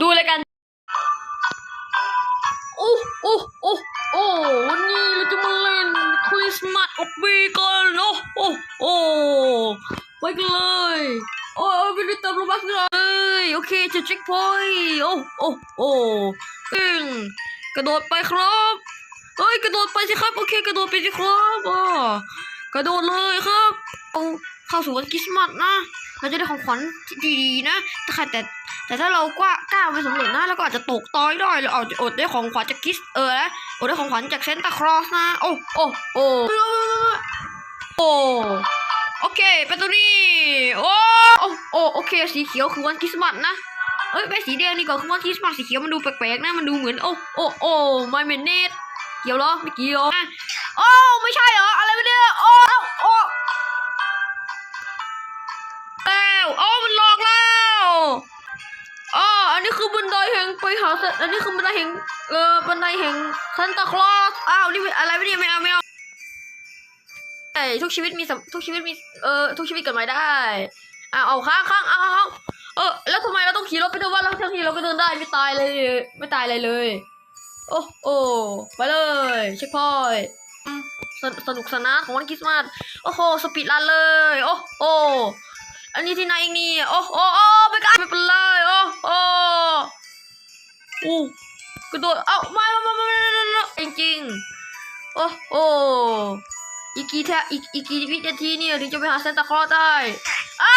ดูเลยกันโอ้โอ้โอ้โอ้วันนี้เราจะมาเล่นคริสต์มาสออกบีกันโอ้โอ้โอ้ไปกันเลยโอ้ยไปดูตามรูบักเลยโอเคจะเช็คพอยโอ้โอ้โอ้ตึงกระโดดไปครับเฮ้ยกระโดดไปสิครับโอเคกระโดดไปสิครับอ๋อ กระโดดเลยครับเอาเข้าสู่วันคริสต์มาสนะ เราจะได้ของขวัญที่ดีๆนะแต่แต่แต่ถ้าเรากล้ากล้าไปสำเร็จนะเราก็อาจจะตกตอยได้เราอาจจะอดได้ของขวัญจากคริสเออนะอดได้ของขวัญจากเซนตาครอสนะ โอ้โอ้โอ้โอ้โอเคไปตัวนี้โอ้โอ้โอ้โอเคสีเขียวคือวันคริสต์มาสนะเอ้ยไปสีแดงดีกว่าคือวันคริสต์มาสสีเขียวมันดูแปลกๆนะมันดูเหมือนโอ้โอ้โอ้ไม่เมนเนตเกี่ยวหรอไม่เกี่ยวอะโอ้ ห่งไปหาสัตว์อันนี้คือบันไดแห่งเออบันไดแห่งซันตาคลอสอ้าวนี่อะไรไม่เนี่ยไม่เอาไม่เอาใช่ทุกชีวิตมีทุกชีวิตมีเอ่อทุกชีวิตเกิดใหม่ได้อ้าวเอาข้างข้างเอาเอาเอาเออแล้วทำไมเราต้องขี่รถไปด้วยว่าแล้วทั้งทีเราก็เดินได้ไม่ตายเลยไม่ตายอะไรเลย โอ้โอ้ไปเลยเช็คพอยสนสนุกสนานของวันคริสต์มาสโอ้โหสปีดรันเลย โอ้โอ้อันนี้ที่ไหนเองนี่โอ้โอ้โอ้ไปกันไม่เป็นไร อู้กระโดดเอ้าไม่ไม่ไม่ไม่ไม่ไม่ไม่จริงจริงโอ้โอ้อีกกี่แทอีกอีกกี่วินาทีเนี่ยถึงจะไปหาเซนตาคลอสได้อ้า